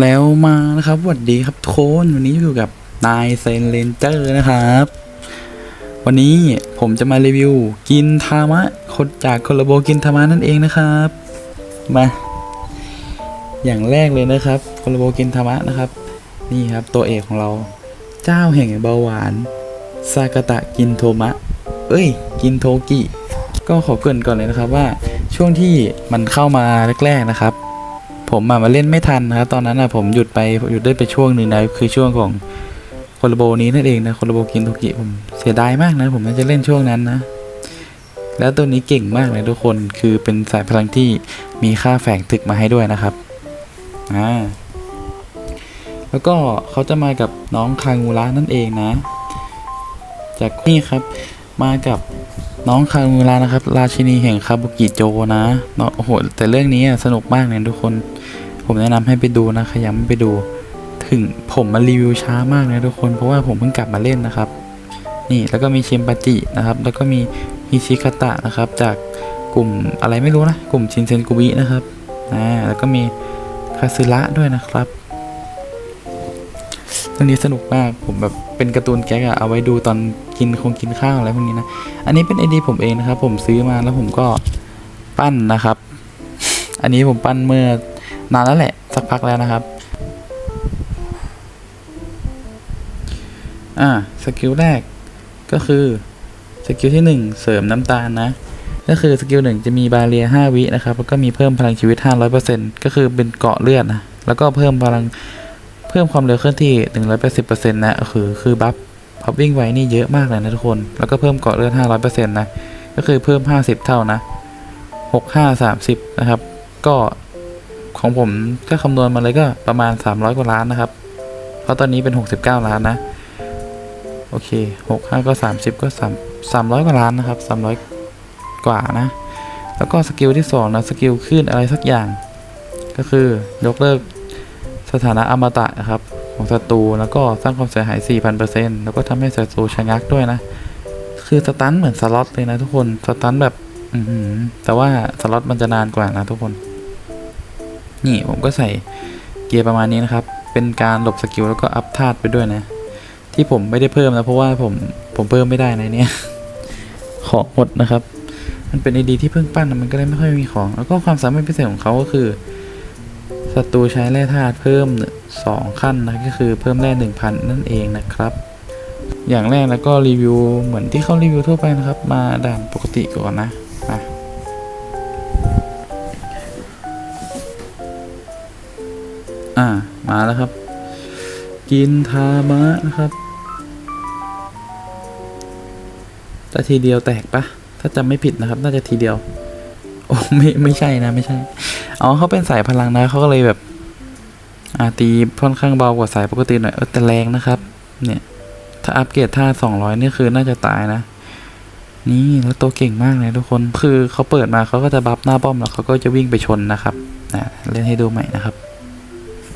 แล้วมานะครับสวัสดีครับทุกคนวันนี้อยู่กับนายเซนเลนเจอร์นะครับ วันนี้ผมจะมารีวิว กินทามะคนจากคอลลาโบกินทามะนั่นเองนะครับ มา อย่างแรกเลยนะครับคอลลาโบกินทามะนะครับ นี่ครับตัวเอกของเรา เจ้าแห่งเบาหวานซากาตะกินโทมะ เอ้ย กินโทกิ ก็ขอเกรินก่อนเลยนะครับว่าช่วงที่มันเข้ามาแรกๆนะครับ ผมมามาเล่นไม่ทันนะครับตอนนั้นนะผมหยุดไปหยุดได้ไปช่วงหนึ่งนะคือช่วงของโคลโบนี้นั่นเองนะโคลโบกินโทกิผมเสียดายมากนะ ผมน่าจะเล่นช่วงนั้นนะ แล้วตัวนี้เก่งมากเลยทุกคนคือเป็นสายพลังที่มีค่าแฝงตึกมาให้ด้วยนะครับอ่าแล้วก็เขาจะมากับน้องคางูระนั่นเองนะ จากนี่ครับมากับ น้องคางูระนะครับ ราชินีแห่งคาบุกิโจนะเนาะโอ้โหแต่เรื่องนี้สนุกมากเลยทุกคน ผมแนะนำให้ไปดูนะขยำไปดู ถึงผมมารีวิวช้ามากนะทุกคนเพราะว่าผมเพิ่งกลับมาเล่นนะครับ นี่แล้วก็มีเชมปาจินะครับ แล้วก็มีฮิชิคาตะนะครับ จากกลุ่มอะไรไม่รู้นะ กลุ่มชินเซนกุบินะครับอ่าแล้วก็มีคาซึระด้วยนะครับ เรื่องนี้สนุกมากผมแบบเป็นการ์ตูนแก๊กอะเอาไว้ดูตอนกินคงกินข้าวอะไรพวกนี้นะ อันนี้เป็นไอเดียผมเองนะครับ ผมซื้อมาแล้วผมก็ปั้นนะครับ อันนี้ผมปั้นเมื่อนานแล้วแหละ สักพักแล้วนะครับ อ่าสกิลแรกก็คือสกิลที่ 1 เสริมน้ำตาลนะ ก็คือสกิลหนึ่งจะมีบาเรีย5วินะครับ แล้วก็มีเพิ่มพลังชีวิต 500%ก็คือเป็นเกาะเลือดนะ แล้วก็เพิ่มพลัง เพิ่มความเร็วเคลื่อนที่ 180%นะคือคือบัฟพับวิ่งไวนี่เยอะมากเลยนะทุกคน แล้วก็เพิ่มเกาะเลือด500%นะ ก็คือเพิ่ม 50 เท่านะ 6 5 30 นะครับ ก็ของผมก็คำนวณมาเลยก็ประมาณ 300 กว่าล้านนะครับ เพราะตอนนี้เป็น 69 ล้านนะ โอเค 6 5 ก็ 30 ก็ 3 300 กว่าล้านนะครับ 300 กว่านะ แล้วก็สกิลที่2นะ สกิลขึ้นอะไรสักอย่าง ก็คือยกเลิก สถานะอมตะนะครับของศัตรูแล้วก็สร้างความเสียหาย 4,000%แล้วก็ทำให้ศัตรูชะงักด้วยนะ คือสตันเหมือนสล็อตเลยนะทุกคนสตันแบบอืแต่ว่าสล็อตมันจะนานกว่านะทุกคน นี่ผมก็ใส่เกียร์ประมาณนี้นะครับ เป็นการหลบสกิลแล้วก็อัพธาตุไปด้วยนะ ที่ผมไม่ได้เพิ่มนะเพราะว่าผมผมเพิ่มไม่ได้ในะเนี่ย ของหมดนะครับ มันเป็นไอดีที่เพิ่งปั้นนะมันก็เลยไม่ค่อยมีของ แล้วก็ความสามารถพิเศษของเขาก็คือ ศัตรูใช้แร่ธาตุเพิ่มสองขั้นนะก็คือเพิ่มแร่หนึ่งพันนั่นเองนะครับ อย่างแรกแล้วก็รีวิวเหมือนที่เขารีวิวทั่วไปนะครับ มาด่านปกติก่อนนะมาอ่ามาแล้วครับ กินทามะนะครับแต่ทีเดียวแตกปะถ้าจำไม่ผิดนะครับ น่าจะทีเดียว โอ้ไม่ไม่ใช่นะ ไม่ใช่ อ๋อเขาเป็นสายพลังนะเขาก็เลยแบบอาตีค่อนข้างเบากว่าสายปกติหน่อยเออแต่แรงนะครับ เนี่ย ถ้าอัปเกรดท่าสองร้อยนี่คือน่าจะตายนะ นี่แล้วตัวเก่งมากเลยทุกคนคือเขาเปิดมาเขาก็จะบัฟหน้าป้อมแล้วเขาก็จะวิ่งไปชนนะครับนะเล่นให้ดูใหม่นะครับ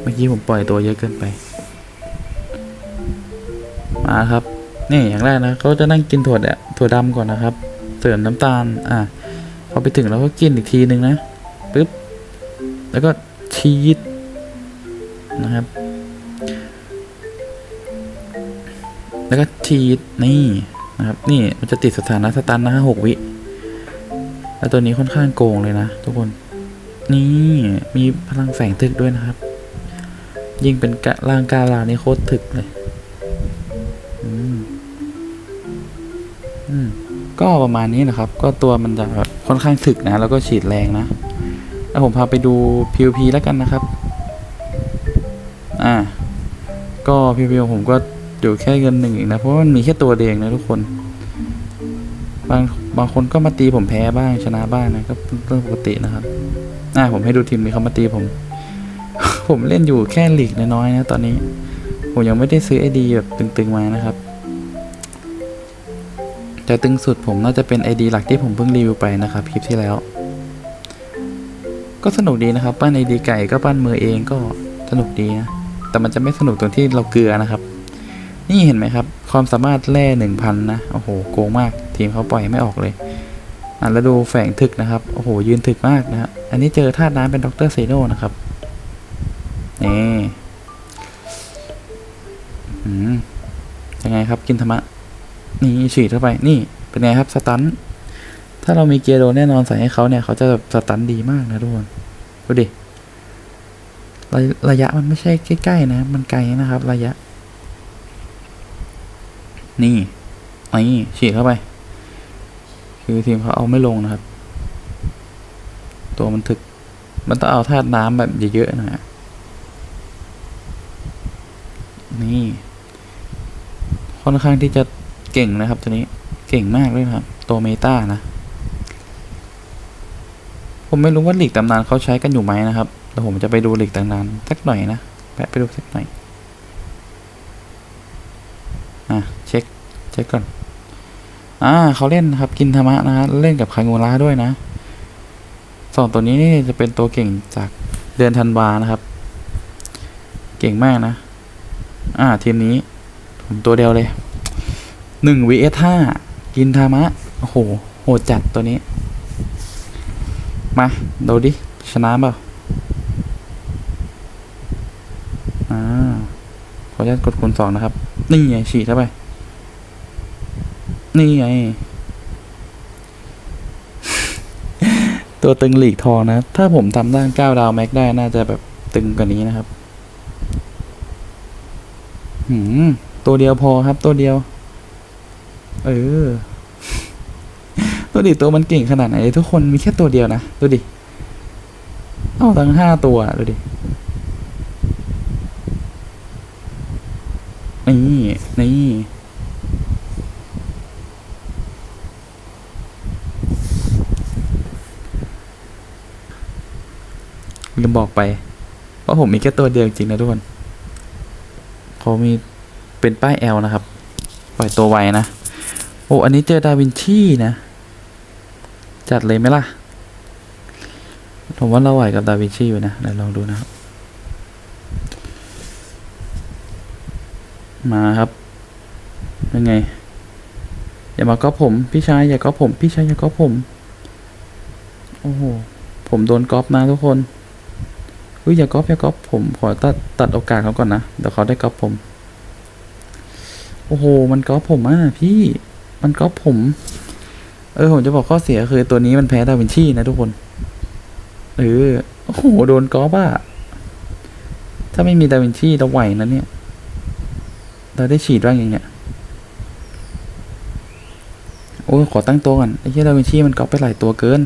เมื่อกี้ผมปล่อยตัวเยอะเกินไป มาครับ นี่อย่างแรกนะเขาจะนั่งกินถั่วแดะถั่วดำก่อนนะครับ เสริมน้ำตาลอะพอไปถึงแล้วก็กินอีกทีหนึ่งนะปึ๊บ แล้วก็ชีสนะครับ แล้วก็ชีสนี่นะครับ นี่มันจะติดสถานะสตันนะหกวิ แล้วตัวนี้ค่อนข้างโกงเลยนะทุกคน นี่มีพลังแฝงถึกด้วยนะครับ ยิ่งเป็นกะร่างกาลานี่โคตรถึกเลย อืมอืมก็ประมาณนี้นะครับ ก็ตัวมันจะค่อนข้างถึกนะ แล้วก็ฉีดแรงนะ แล้วผมพาไปดู PVP แล้วกันนะครับ อ่า ก็ PVP ผมก็อยู่แค่เงินหนึ่งเองนะ เพราะว่ามันมีแค่ตัวเดงนะทุกคน บางบางคนก็มาตีผมแพ้บ้างชนะบ้างนะก็เรื่องปกตินะครับ อ่าผมให้ดูทีมนี้เขามาตีผม ผมเล่นอยู่แค่หลีกน้อยๆนะตอนนี้ ผมยังไม่ได้ซื้อไอดีแบบตึงๆมานะครับแต่ตึงสุดผมน่าจะเป็น ID หลักที่ผมเพิ่งรีวิวไปนะครับคลิปที่แล้ว ก็สนุกดีนะครับปั้น ID ไก่ก็ปั้นมือเองก็สนุกดีนะแต่มันจะไม่สนุกตรงที่เราเกลือนะครับ นี่เห็นไหมครับ ความสามารถแร่หนึ่งพันนะโอ้โหโกงมาก ทีมเขาปล่อยไม่ออกเลยอะแล้วดูแฝงถึกนะครับโอ้โหยืนถึกมากนะฮะอันนี้เจอธาตุน้ำเป็นดรเซโนนะครับนี่อืมยังไงครับกินธรรมะนี่ฉีดเข้าไปนี่เป็นไงครับสตัน ถ้าเรามีเกียร์โดนแน่นอนใส่ให้เขาเนี่ย เขาจะแบบสตันดีมากนะทุกคนดูดิระระยะมันไม่ใช่ใกล้ๆนะ มันไกลนะครับ ระยะ นี่นี่ฉีดเข้าไป คือทีมเขาเอาไม่ลงนะครับ ตัวมันถึก มันต้องเอาธาตุน้ำแบบเยอะๆหนะฮะนี่ ค่อนข้างที่จะเก่งนะครับ ตัวนี้ เก่งมากเลยครับ ตัวเมตานะ ผมไม่รู้ว่าหลีกตำนานเขาใช้กันอยู่ไหมนะครับแต่ผมจะไปดูหลีกตำนานสักหน่อยนะแปะไปดูสักหน่อยอะเช็คเช็คก่อนอ่าเขาเล่นครับกินธรรมะนะเล่นกับคางูระด้วยนะสองตัวนี้นี่จะเป็นตัวเก่งจากเดือนธันวานะครับ เก่งมากนะ อ่าทีมนี้ผมตัวเดียวเลยหนึ่ง vs ห้ากินธรรมะโอ้โหโหดจัดตัวนี้ มาดูดิ ชนะเปล่าอ่าขออนุญาตกดคูณสองนะครับ นี่ไงฉีดเข้าไป นี่ไง ตัวตึงหลีกทองนะ ถ้าผมทำด้านเก้าดาวแม็กได้น่าจะแบบตึงกว่านี้นะครับหืมตัวเดียวพอครับตัวเดียว เออ ตัวดิตัวมันเก่งขนาดไหนทุกคนมีแค่ตัวเดียวนะดูดิเอาทั้งห้าตัวดูดินี่นี่ลืมบอกไปว่าผมมีแค่ตัวเดียวจริงนะทุกคนเขามีเป็นป้าย L นะครับ ปล่อยตัวไวนะ โอ้ อันนี้เจอดาวินชีนะ จัดเลยไหมล่ะ ผมว่าเราไหวกับดาวินชีอยู่นะเดี๋ยวลองดูนะครับ มาครับ เป็นไง อย่ามาก๊อปผมพี่ชายอย่าก๊อปผมพี่ชายอย่าก๊อปผม โอ้โห ผมโดนก๊อปนะทุกคนอุ้ยอย่าก๊อปอย่าก๊อปผมขอตัดตัดโอกาสเขาก่อนนะ เดี๋ยวเขาได้ก๊อปผม โอ้โห มันก๊อปผมอะพี่ มันก๊อปผม เออผมจะบอกข้อเสียคือตัวนี้มันแพ้ดาวินชีนะทุกคนเออโอ้โหโดนก๊อปอะถ้าไม่มีดาวินชีเราไหวนะเนี่ย เราได้ฉีดว่างอย่างเนี้ยโอ้ขอตั้งตัวก่อนไอ้เหี้ยดาวินชีมันก๊อปไปหลายตัวเกิน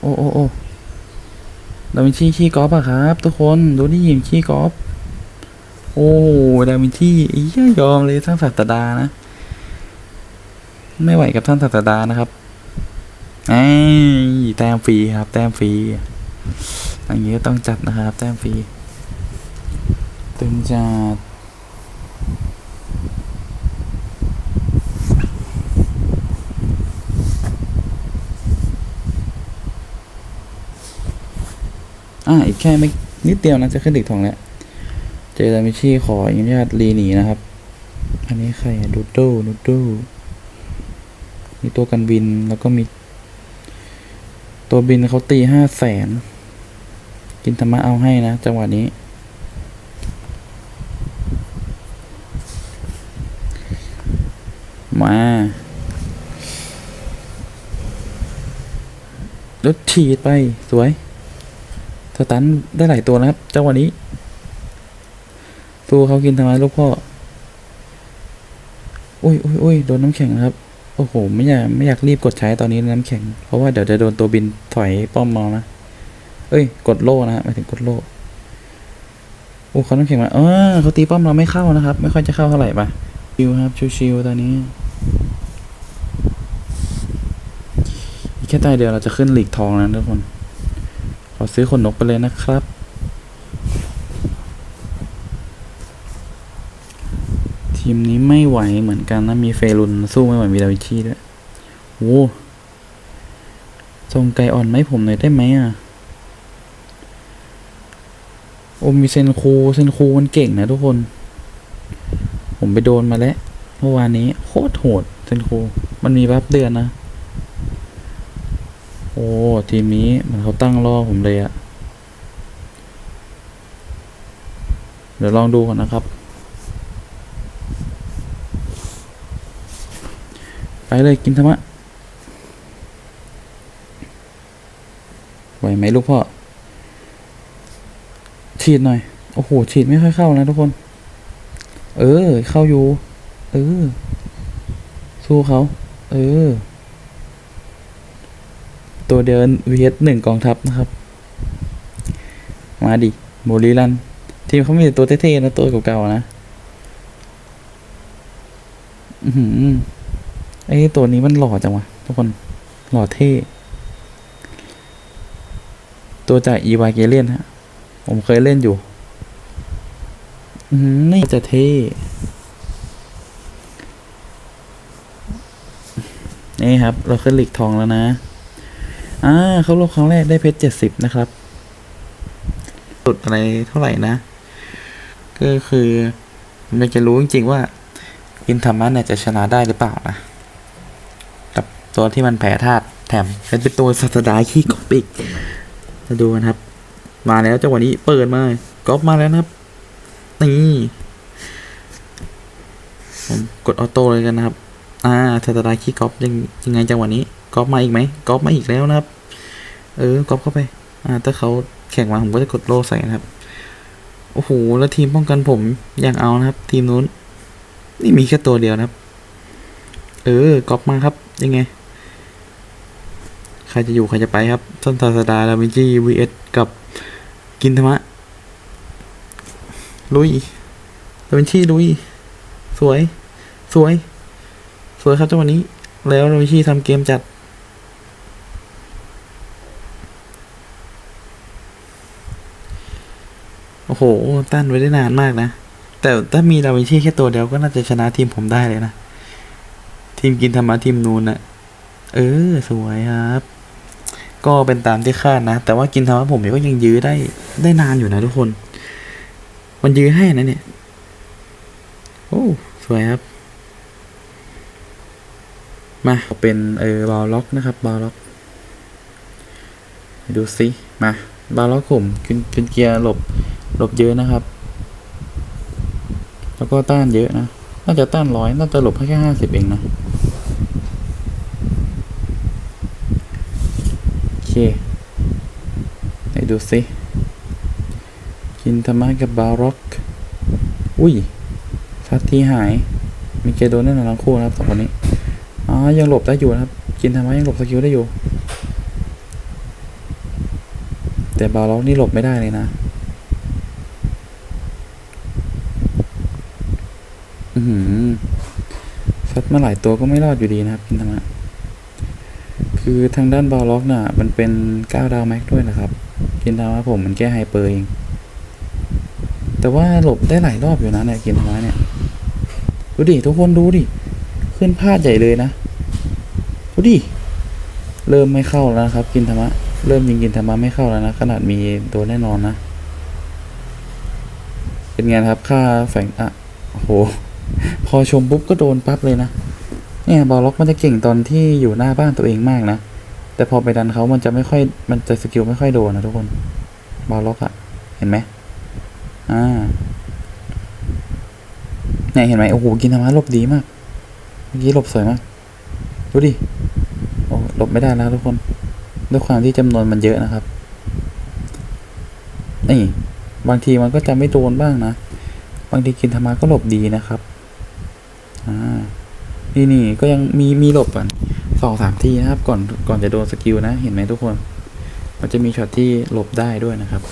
โอ้โอ้โอ้ดาวินชีขี้กอล์ฟอะครับ ทุกคนดูนี่ยิงขี้กอล์ฟโอ้ดาวินชีอียยอมเลยท่านศาสตราดานะ ไม่ไหวกับท่านศาสตาดานะครับไอ้แต้มฟรีครับ แต้มฟรีอย่างนี้ก็ต้องจัดนะครับ แต้มฟรีตึงจัดอ่าอีกแค่ไม่นิดเดียวนะจะขึ้นดึกทองแล้ว เจอดามิชี่ขออนุญาตรีหนีนะครับ อันนี้ใครดูดูดูดู มีตัวกันบินแล้วก็มี ตัวบินเขาตีห้าแสนกินธรรมะเอาให้นะ จังหวะนี้ มาแล้วฉีดไปสวยสตันได้หลายตัวนะครับจังหวะนี้ตัวเขากินทำไมลูกพ่อ อุ้ยอุ้ยอุ้ยโดนน้ำแข็งนะครับ โอ้โห ไม่อยากไม่อยากรีบกดใช้ตอนนี้น้ำแข็ง เพราะว่าเดี๋ยวจะโดนตัวบินถอยป้อมมอนะ เอ้ย กดโล่นะฮะหมายถึงกดโล่ โอ้เขาน้ำแข็งมา เออเขาตีป้อมเราไม่เข้านะครับ ไม่ค่อยจะเข้าเท่าไหร่ปะชิวครับ ชิวๆตอนนี้อีกแค่ตายเดียวเราจะขึ้นหลีกทองแล้วทุกคน ขอซื้อขนนกไปเลยนะครับ ทีมนี้ไม่ไหวเหมือนกันนะ มีเฟรุนสู้ไม่ไหวมีดาวิชีด้วยโอ้ทรงไกออนไหมผมหน่อยได้ไหมอะ โอ้มีเซนคูเซนคูมันเก่งนะทุกคน ผมไปโดนมาแล้วเมื่อวานนี้โคตรโหดเซนคูมันมีบัฟเดือนนะ โอ้ ทีมนี้มันเขาตั้งรอผมเลยอะเดี๋ยวลองดูก่อนนะครับ ไปเลยกินธรรมะไหวไหมลูกพ่อ ฉีดหน่อย โอ้โห ฉีดไม่ค่อยเข้านะทุกคน เออ เข้าอยู่ เออ สู้เขา เออ ตัวเดิน vs หนึ่งกองทัพนะครับ มาดิโบลีรัน ทีมเขามีแต่ตัวเท่ๆนะ ตัวเก่าๆนะ อือหือ ไอ้ตัวนี้มันหล่อจังวะทุกคนหล่อเท่ ตัวจากอีวาเกเลียนฮะ ผมเคยเล่นอยู่นี่จะเท่นี่ครับ เราขึ้นหลีกทองแล้วนะ อ่าเขาลบครั้งแรกได้เพชรเจ็ดสิบนะครับ สุดอะไรเท่าไหร่นะ ก็คือมอยากจะรู้จริงๆว่า อินธรรมะเนี่ยจะชนะได้หรือเปล่านะ ตัวที่มันแพ้ธาตุแถมเป็นตัวศาสดาขี้กบอีกมาดูกันครับ มาแล้วจังหวะนี้เปิดมากอปมาแล้วนะครับ นี่ผมกดออโต้เลยกันนะครับ อ่าศาสดาขี้ก๊อปยังยังไงจังหวะนี้กอปมาอีกไหมกอปมาอีกแล้วนะครับ เออกอปเข้าไป อ่า ถ้าเขาแข่งมาผมก็จะกดโลใส่นะครับ โอ้โห แล้วทีมป้องกันผมอย่างเอานะครับ ทีมนู้น นี่มีแค่ตัวเดียวนะครับ เออกอปมาครับ ยังไง ใครจะอยู่ใครจะไปครับต้นศาสดาดาวินจี vs กับกินธรรมะ ลุยดาวินชีลุย สวย สวย สวยครับจังหวะนี้ แล้วดาวินชีทำเกมจัดโอ้โห ต้านไว้ได้นานมากนะ แต่ถ้ามีดาวินชีแค่ตัวเดียวก็น่าจะชนะทีมผมได้เลยนะ ทีมกินธรรมะทีมนูนนะเออ สวยครับ ก็เป็นตามที่คาดนะ แต่ว่ากินธรรมะผมเนี่ยก็ยังยื้อได้ได้นานอยู่นะทุกคน มันยื้อให้นะเนี่ย โอ้สวยครับ มาเป็นเออบอลล็อกนะครับบอลล็อก ดูสิมาบาล็อกผมขึ้นขึ้นเกียร์หลบหลบเยอะนะครับ แล้วก็ต้านเยอะนะ น่าจะต้านร้อยน่าจะหลบแค่ห้าสิบเองนะ โอเค ไหนดูสิกินธรรมะกับบาล็อก อุ้ยซัดทีหาย มีเกโดนแน่นอนทั้งคู่นะครับสองคนนี้อ๋อยังหลบได้อยู่นะครับ กินธรรมะยังหลบสกิลได้อยู่ แต่บาล็อกนี่หลบไม่ได้เลยนะอือหือซัดมาหลายตัวก็ไม่รอดอยู่ดีนะครับกินธรรมะ คือทางด้านบาล็อกน่ะ มันเป็น 9 ดาวแม็กด้วยนะครับ กินธรรมะผมมันแค่ไฮเปอร์เอง แต่ว่าหลบได้หลายรอบอยู่นะเนี่ยกินธรรมะเนี่ย ดูดิ ทุกคนดูดิ ขึ้นพลาดใหญ่เลยนะ ดูดิ เริ่มไม่เข้าแล้วนะครับ กินธรรมะ เริ่มยิงกินธรรมะไม่เข้าแล้วนะ ขนาดมีตัวแน่นอนนะ เป็นไงครับ ค่าแฝงอะโอ้โหพอชมปุ๊บก็โดนปั๊บเลยนะ เนี่ยบอลล็อกมันจะเก่งตอนที่อยู่หน้าบ้านตัวเองมากนะ แต่พอไปดันเขามันจะไม่ค่อย มันจะสกิลไม่ค่อยโดนนะทุกคน บอลล็อกอะเห็นไหมอ่าเนี่ยเห็นไหมโอ้โหกินธรรมะหลบดีมาก เมื่อกี้หลบสวยมาก ดูดิ โอ้หลบไม่ได้แล้วทุกคน ด้วยความที่จำนวนมันเยอะนะครับ นี่บางทีมันก็จะไม่โดนบ้างนะ บางทีกินธรรมะก็หลบดีนะครับ อ่า นี่นี่ก็ยังมีมีหลบก่อนสองสามทีนะครับ ก่อนก่อนจะโดนสกิลนะ เห็นไหมทุกคน มันจะมีช็อตที่หลบได้ด้วยนะครับ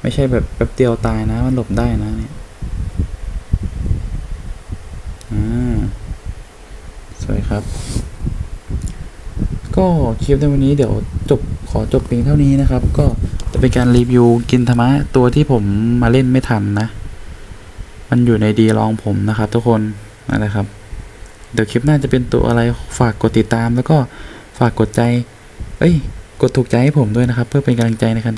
ไม่ใช่แบบแป๊บเดียวตายนะ มันหลบได้นะเนี่ยอ่าสวยครับ ก็คลิปในวันนี้เดี๋ยวจบขอจบเพียงเท่านี้นะครับ ก็จะเป็นการรีวิวกินธรรมะตัวที่ผมมาเล่นไม่ทันนะ มันอยู่ในดีลองผมนะครับ ทุกคนนั่นแหละครับ เดี๋ยวคลิปหน้าจะเป็นตัวอะไรฝากกดติดตามแล้วก็ฝากกดใจ เอ้ย กดถูกใจให้ผมด้วยนะครับ เพื่อเป็นกำลังใจในการ